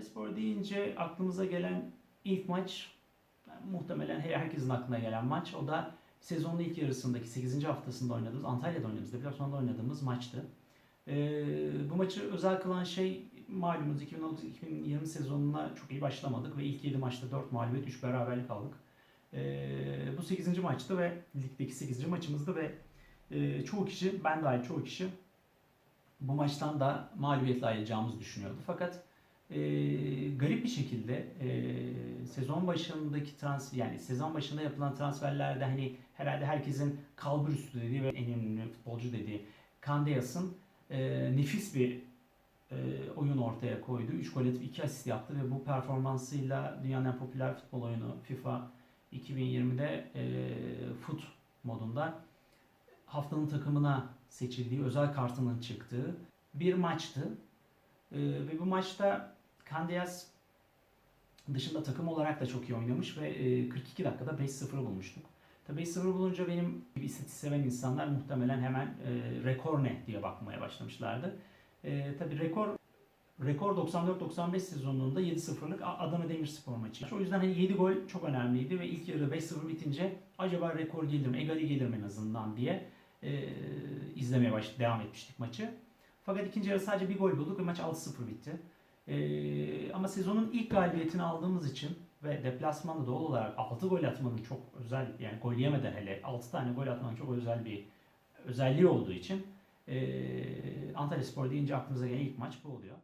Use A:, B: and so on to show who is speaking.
A: Antalya Spor deyince aklımıza gelen ilk maç muhtemelen her- herkesin aklına gelen maç. O da sezonun ilk yarısındaki 8. haftasında oynadığımız, Antalya'da oynadığımız, deplasmanda oynadığımız maçtı. Ee, bu maçı özel kılan şey malumunuz 2019-2020 sezonuna çok iyi başlamadık ve ilk 7 maçta 4 mağlubiyet 3 beraberlik aldık. Ee, bu 8. maçtı ve ligdeki 8. maçımızdı ve e, çoğu kişi, ben dahil çoğu kişi bu maçtan da mağlubiyetle ayrılacağımızı düşünüyordu. Fakat e, garip bir şekilde e, sezon başındaki transfer yani sezon başında yapılan transferlerde hani herhalde herkesin kalbur üstü dediği ve en ünlü futbolcu dediği Kandeyas'ın e, nefis bir e, oyun ortaya koydu. 3 gol atıp 2 asist yaptı ve bu performansıyla dünyanın en popüler futbol oyunu FIFA 2020'de e, FUT modunda haftanın takımına seçildiği, özel kartının çıktığı bir maçtı. E, ve bu maçta Kandeyas dışında takım olarak da çok iyi oynamış ve e, 42 dakikada 5-0'ı bulmuştuk. Tabii 5-0 bulunca benim gibi istatistik seven insanlar muhtemelen hemen e, rekor ne diye bakmaya başlamışlardı. E, tabii rekor rekor 94-95 sezonunda 7-0'lık A- Adana Demirspor maçı. O yüzden hani 7 gol çok önemliydi ve ilk yarı 5-0 bitince acaba rekor gelir mi, egali gelir mi en azından diye e, izlemeye baş devam etmiştik maçı. Fakat ikinci yarı sadece bir gol bulduk ve maç 6-0 bitti. E, ama sezonun ilk galibiyetini aldığımız için ve deplasmanda doğal olarak 6 gol atmanın çok özel yani gol yemeden hele 6 tane gol atmanın çok özel bir özelliği olduğu için e, Antalya Spor deyince aklımıza gelen ilk maç bu oluyor.